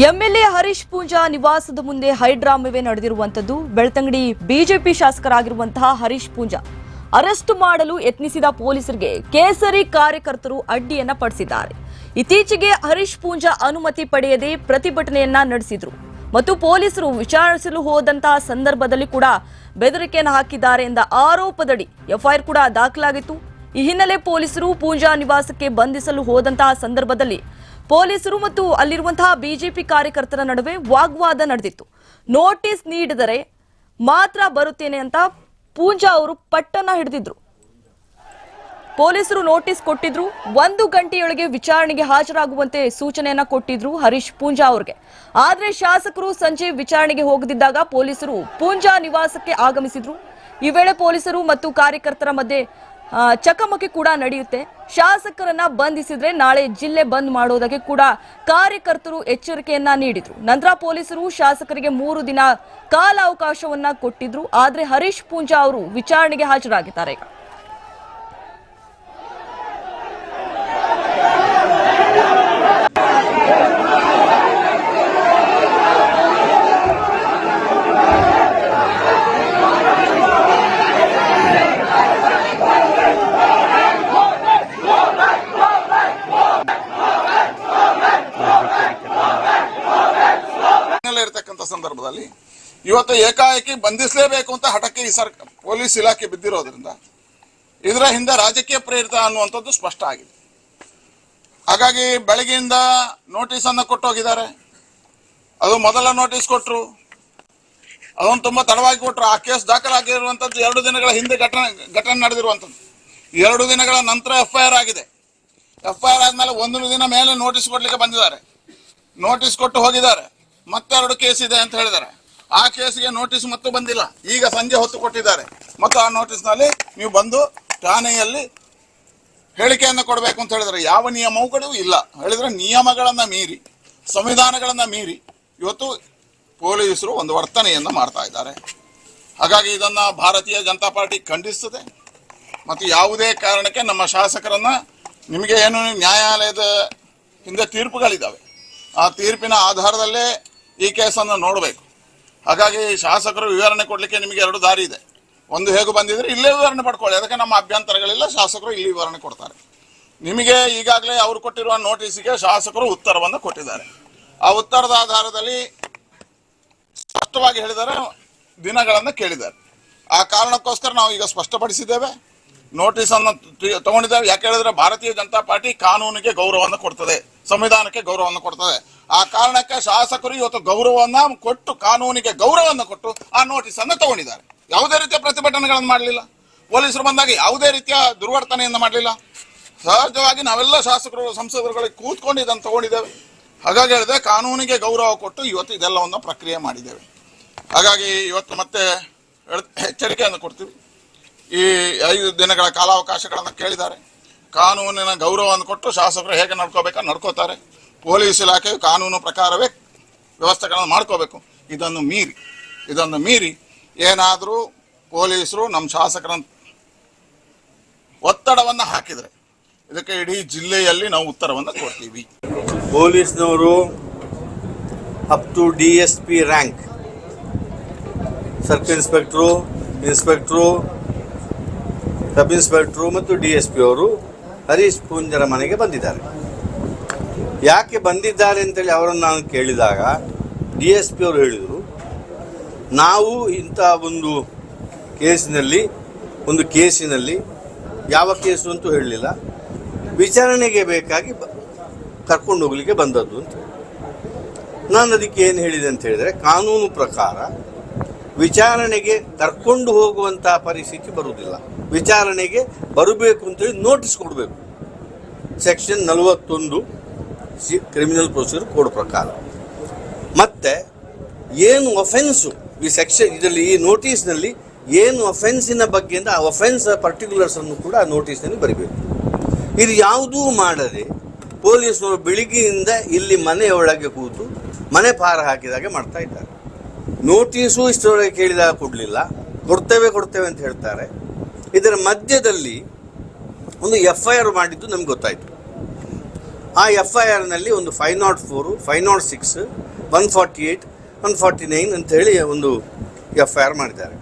MLA Harish Poonja ನಿವಾಸದ ಮುಂದೆ ಹೈಡ್ರಾಮವೇ ನಡೆದಿರುವಂತದ್ದು ಬೆಳ್ತಂಗಡಿ ಬಿಜೆಪಿ ಶಾಸಕರಾಗಿರುವಂತಹ ಹರೀಶ್ ಪೂಂಜಾ ಅರೆಸ್ಟ್ ಮಾಡಲು ಯತ್ನಿಸಿದ ಪೊಲೀಸರಿಗೆ ಕೇಸರಿ ಕಾರ್ಯಕರ್ತರು ಅಡ್ಡಿಯನ್ನ ಪಡಿಸಿದ್ದಾರೆ. ಇತ್ತೀಚೆಗೆ ಹರೀಶ್ ಪೂಂಜಾ ಅನುಮತಿ ಪಡೆಯದೆ ಪ್ರತಿಭಟನೆಯನ್ನ ನಡೆಸಿದ್ರು. ಮತ್ತು ಪೊಲೀಸರು ವಿಚಾರಿಸಲು ಹೋದಂತಹ ಸಂದರ್ಭದಲ್ಲಿ ಕೂಡ ಬೆದರಿಕೆಯನ್ನು ಹಾಕಿದ್ದಾರೆ ಎಂದ ಆರೋಪದಡಿ ಎಫ್ಐಆರ್ ಕೂಡ ದಾಖಲಾಗಿತ್ತು. ಈ ಹಿನ್ನೆಲೆ ಪೊಲೀಸರು ಪೂಂಜಾ ನಿವಾಸಕ್ಕೆ ಬಂಧಿಸಲು ಹೋದಂತಹ ಸಂದರ್ಭದಲ್ಲಿ ಪೊಲೀಸರು ಮತ್ತು ಅಲ್ಲಿರುವಂತಹ ಬಿಜೆಪಿ ಕಾರ್ಯಕರ್ತರ ನಡುವೆ ವಾಗ್ವಾದ ನಡೆದಿತ್ತು. ನೋಟಿಸ್ ನೀಡಿದರೆ ಮಾತ್ರ ಬರುತ್ತೇನೆ ಅಂತ ಪೂಂಜಾ ಅವರು ಪಟ್ಟನ್ನ ಹಿಡಿದಿದ್ರು. ಪೊಲೀಸರು ನೋಟಿಸ್ ಕೊಟ್ಟಿದ್ರು. ಒಂದು ಗಂಟೆಯೊಳಗೆ ವಿಚಾರಣೆಗೆ ಹಾಜರಾಗುವಂತೆ ಸೂಚನೆಯನ್ನ ಕೊಟ್ಟಿದ್ರು ಹರೀಶ್ ಪೂಂಜಾ ಅವ್ರಿಗೆ. ಆದ್ರೆ ಶಾಸಕರು ಸಂಜೆ ವಿಚಾರಣೆಗೆ ಹೋಗದಿದ್ದಾಗ ಪೊಲೀಸರು ಪೂಂಜಾ ನಿವಾಸಕ್ಕೆ ಆಗಮಿಸಿದ್ರು. ಈ ವೇಳೆ ಪೊಲೀಸರು ಮತ್ತು ಕಾರ್ಯಕರ್ತರ ಮಧ್ಯೆ ಚಕಮಕಿ ಕೂಡ ನಡೆಯುತ್ತೆ. ಶಾಸಕರನ್ನ ಬಂಧಿಸಿದ್ರೆ ನಾಳೆ ಜಿಲ್ಲೆ ಬಂದ್ ಮಾಡೋದಕ್ಕೆ ಕೂಡ ಕಾರ್ಯಕರ್ತರು ಎಚ್ಚರಿಕೆಯನ್ನ ನೀಡಿದ್ರು. ನಂತರ ಪೊಲೀಸರು ಶಾಸಕರಿಗೆ ಮೂರು ದಿನ ಕಾಲಾವಕಾಶವನ್ನ ಕೊಟ್ಟಿದ್ರು. ಆದ್ರೆ ಹರೀಶ್ ಪೂಂಜಾ ಅವರು ವಿಚಾರಣೆಗೆ ಹಾಜರಾಗಿದ್ದಾರೆ. ಇರತಕ್ಕಂಥ ಸಂದರ್ಭದಲ್ಲಿ ಇವತ್ತು ಏಕಾಏಕಿ ಬಂಧಿಸಲೇಬೇಕು ಅಂತ ಹಠಕ್ಕೆ ಈ ಸರ್ ಪೊಲೀಸ್ ಇಲಾಖೆ ಬಿದ್ದಿರೋದ್ರಿಂದ ಇದರ ಹಿಂದೆ ರಾಜಕೀಯ ಪ್ರೇರಿತ ಅನ್ನುವಂಥದ್ದು ಸ್ಪಷ್ಟ ಆಗಿದೆ. ಹಾಗಾಗಿ ಬೆಳಗ್ಗೆಯಿಂದ ನೋಟಿಸ್ ಅನ್ನು ಕೊಟ್ಟು ಹೋಗಿದ್ದಾರೆ ಅದು ಮೊದಲ ನೋಟಿಸ್ ಕೊಟ್ಟರು ಅದೊಂದು ತುಂಬಾ ತಡವಾಗಿ ಕೊಟ್ಟರು ಆ ಕೇಸ್ ದಾಖಲಾಗಿರುವಂಥದ್ದು ಎರಡು ದಿನಗಳ ಹಿಂದೆ ಘಟನೆ ಘಟನೆ ನಡೆದಿರುವಂಥದ್ದು ಎರಡು ದಿನಗಳ ನಂತರ ಎಫ್ ಐ ಆರ್ ಆಗಿದೆ. ಎಫ್ ಐ ಆರ್ ಆದ್ಮೇಲೆ ಒಂದು ದಿನ ಮೇಲೆ ನೋಟಿಸ್ ಕೊಡ್ಲಿಕ್ಕೆ ಬಂದಿದ್ದಾರೆ. ನೋಟಿಸ್ ಕೊಟ್ಟು ಹೋಗಿದ್ದಾರೆ. ಮತ್ತೆರಡು ಕೇಸ್ ಇದೆ ಅಂತ ಹೇಳಿದ್ದಾರೆ. ಆ ಕೇಸಿಗೆ ನೋಟಿಸ್ ಮತ್ತು ಬಂದಿಲ್ಲ. ಈಗ ಸಂಜೆ ಹೊತ್ತು ಕೊಟ್ಟಿದ್ದಾರೆ. ಮತ್ತು ಆ ನೋಟಿಸ್ನಲ್ಲಿ ನೀವು ಬಂದು ಠಾಣೆಯಲ್ಲಿ ಹೇಳಿಕೆಯನ್ನು ಕೊಡಬೇಕು ಅಂತ ಹೇಳಿದ್ರೆ ಯಾವ ನಿಯಮವುಗಳೂ ಇಲ್ಲ. ಹೇಳಿದ್ರೆ ನಿಯಮಗಳನ್ನು ಮೀರಿ, ಸಂವಿಧಾನಗಳನ್ನು ಮೀರಿ ಇವತ್ತು ಪೊಲೀಸರು ಒಂದು ವರ್ತನೆಯನ್ನು ಮಾಡ್ತಾ ಇದ್ದಾರೆ. ಹಾಗಾಗಿ ಇದನ್ನ ಭಾರತೀಯ ಜನತಾ ಪಾರ್ಟಿ ಖಂಡಿಸ್ತದೆ ಮತ್ತು ಯಾವುದೇ ಕಾರಣಕ್ಕೆ ನಮ್ಮ ಶಾಸಕರನ್ನು ನಿಮಗೆ ಏನು ನ್ಯಾಯಾಲಯದ ಹಿಂದೆ ತೀರ್ಪುಗಳಿದ್ದಾವೆ. ಆ ತೀರ್ಪಿನ ಆಧಾರದಲ್ಲೇ ಈ ಕೇಸನ್ನು ನೋಡಬೇಕು. ಹಾಗಾಗಿ ಶಾಸಕರು ವಿವರಣೆ ಕೊಡಲಿಕ್ಕೆ ನಿಮಗೆ ಎರಡು ದಾರಿ ಇದೆ. ಒಂದು ಹೇಗೆ ಬಂದಿದ್ರೆ ಇಲ್ಲೇ ವಿವರಣೆ ಪಡ್ಕೊಳ್ಳಿ. ಅದಕ್ಕೆ ನಮ್ಮ ಅಭ್ಯಂತರಗಳಿಲ್ಲ, ಶಾಸಕರು ಇಲ್ಲಿ ವಿವರಣೆ ಕೊಡ್ತಾರೆ. ನಿಮಗೆ ಈಗಾಗಲೇ ಅವರು ಕೊಟ್ಟಿರುವ ನೋಟಿಸಿಗೆ ಶಾಸಕರು ಉತ್ತರವನ್ನು ಕೊಟ್ಟಿದ್ದಾರೆ. ಆ ಉತ್ತರದ ಆಧಾರದಲ್ಲಿ ಸ್ಪಷ್ಟವಾಗಿ ಹೇಳಿದರೆ ದಿನಗಳನ್ನು ಕೇಳಿದ್ದಾರೆ. ಆ ಕಾರಣಕ್ಕೋಸ್ಕರ ನಾವು ಈಗ ಸ್ಪಷ್ಟಪಡಿಸಿದ್ದೇವೆ. ನೋಟಿಸ್ ಅನ್ನು ತಗೊಂಡಿದ್ದೇವೆ. ಯಾಕೆ ಹೇಳಿದ್ರೆ ಭಾರತೀಯ ಜನತಾ ಪಾರ್ಟಿ ಕಾನೂನಿಗೆ ಗೌರವವನ್ನು ಕೊಡ್ತದೆ. ಸಂವಿಧಾನಕ್ಕೆ ಗೌರವವನ್ನು ಕೊಡ್ತದೆ. ಆ ಕಾರಣಕ್ಕೆ ಶಾಸಕರು ಇವತ್ತು ಗೌರವವನ್ನ ಕೊಟ್ಟು ಕಾನೂನಿಗೆ ಗೌರವವನ್ನು ಕೊಟ್ಟು ಆ ನೋಟಿಸ್ ಅನ್ನು ತಗೊಂಡಿದ್ದಾರೆ. ಯಾವುದೇ ರೀತಿಯ ಪ್ರತಿಭಟನೆಗಳನ್ನು ಮಾಡಲಿಲ್ಲ. ಪೊಲೀಸರು ಬಂದಾಗ ಯಾವುದೇ ರೀತಿಯ ದುರ್ವರ್ತನೆಯನ್ನು ಮಾಡಲಿಲ್ಲ. ಸಹಜವಾಗಿ ನಾವೆಲ್ಲ ಶಾಸಕರು, ಸಂಸದರುಗಳಿಗೆ ಕೂತ್ಕೊಂಡು ಇದನ್ನು ತಗೊಂಡಿದ್ದೇವೆ. ಹಾಗಾಗಿ ಹೇಳಿದೆ ಕಾನೂನಿಗೆ ಗೌರವ ಕೊಟ್ಟು ಇವತ್ತು ಇದೆಲ್ಲವನ್ನು ಪ್ರಕ್ರಿಯೆ ಮಾಡಿದ್ದೇವೆ. ಹಾಗಾಗಿ ಇವತ್ತು ಮತ್ತೆ ಎಚ್ಚರಿಕೆಯನ್ನು ಕೊಡ್ತೀವಿ. ಈ ಐದು ದಿನಗಳ ಕಾಲಾವಕಾಶಗಳನ್ನು ಕೇಳಿದ್ದಾರೆ. ಕಾನೂನಿನ ಗೌರವವನ್ನು ಕೊಟ್ಟು ಶಾಸಕರು ಹೇಗೆ ನಡ್ಕೋಬೇಕು ನಡ್ಕೋತಾರೆ. ಪೊಲೀಸ್ ಇಲಾಖೆಯು ಕಾನೂನು ಪ್ರಕಾರವೇ ವ್ಯವಸ್ಥೆಗಳನ್ನು ಮಾಡ್ಕೋಬೇಕು. ಇದನ್ನು ಮೀರಿ ಇದನ್ನು ಮೀರಿ ಏನಾದರೂ ಪೊಲೀಸರು ನಮ್ಮ ಶಾಸಕರ ಒತ್ತಡವನ್ನು ಹಾಕಿದರೆ ಇದಕ್ಕೆ ಇಡೀ ಜಿಲ್ಲೆಯಲ್ಲಿ ನಾವು ಉತ್ತರವನ್ನು ಕೊಡ್ತೀವಿ. ಪೊಲೀಸ್ನವರು up to D S P rank circle inspector inspector sub inspector ಮತ್ತು ಡಿ ಎಸ್ ಪಿ ಅವರು ಹರೀಶ್ ಪೂಂಜರ ಮನೆಗೆ ಬಂದಿದ್ದಾರೆ. ಯಾಕೆ ಬಂದಿದ್ದಾರೆ ಅಂತೇಳಿ ಅವರನ್ನು ನಾನು ಕೇಳಿದಾಗ ಡಿ ಎಸ್ ಪಿ ಅವರು ಹೇಳಿದರು, ನಾವು ಇಂಥ ಒಂದು ಕೇಸಿನಲ್ಲಿ ಒಂದು ಕೇಸಿನಲ್ಲಿ ಯಾವ ಕೇಸು ಅಂತೂ ಹೇಳಲಿಲ್ಲ. ವಿಚಾರಣೆಗೆ ಬೇಕಾಗಿ ಕರ್ಕೊಂಡು ಹೋಗಲಿಕ್ಕೆ ಬಂದದ್ದು ಅಂತ ನಾನು ಅದಕ್ಕೆ ಏನು ಹೇಳಿದೆ ಅಂತ ಹೇಳಿದರೆ ಕಾನೂನು ಪ್ರಕಾರ ವಿಚಾರಣೆಗೆ ಕರ್ಕೊಂಡು ಹೋಗುವಂಥ ಪರಿಸ್ಥಿತಿ ಬರುವುದಿಲ್ಲ. ವಿಚಾರಣೆಗೆ ಬರಬೇಕು ಅಂತೇಳಿ ನೋಟಿಸ್ ಕೊಡಬೇಕು. ಸೆಕ್ಷನ್ ನಲವತ್ತೊಂದು ಸಿ ಕ್ರಿಮಿನಲ್ ಪ್ರೊಸೀಜರ್ ಕೋಡ್ ಪ್ರಕಾರ. ಮತ್ತೆ, ಏನು ಒಫೆನ್ಸು ಈ ಸೆಕ್ಷನ್ ಇದರಲ್ಲಿ, ಈ ನೋಟಿಸ್ನಲ್ಲಿ ಏನು ಒಫೆನ್ಸಿನ ಬಗ್ಗೆ ಆ ಒಫೆನ್ಸ್ ಪರ್ಟಿಕ್ಯುಲರ್ಸ್ ಅನ್ನು ಕೂಡ ಆ ನೋಟಿಸ್ನಲ್ಲಿ ಬರಿಬೇಕು. ಇದು ಯಾವುದೂ ಮಾಡದೆ ಪೊಲೀಸರು ಬೆಳಿಗ್ಗೆಯಿಂದ ಇಲ್ಲಿ ಮನೆಯೊಳಗೆ ಕೂತು ಮನೆ ಪಾರ ಹಾಕಿದಾಗೆ ಮಾಡ್ತಾ ಇದ್ದಾರೆ. ನೋಟಿಸು ಇಷ್ಟರೊಳಗೆ ಕೇಳಿದಾಗ ಕೊಡಲಿಲ್ಲ. ಕೊಡ್ತೇವೆ ಕೊಡ್ತೇವೆ ಅಂತ ಹೇಳ್ತಾರೆ. ಇದರ ಮಧ್ಯದಲ್ಲಿ ಒಂದು ಎಫ್ ಐ ಆರ್ ಮಾಡಿದ್ದು ನಮ್ಗೆ ಗೊತ್ತಾಯಿತು. ಆ ಎಫ್ ಐ ಆರ್ನಲ್ಲಿ ಒಂದು five nought four five nought six one forty eight one forty nine ಅಂತ ಹೇಳಿ ಒಂದು ಎಫ್ ಐ ಆರ್ ಮಾಡಿದ್ದಾರೆ.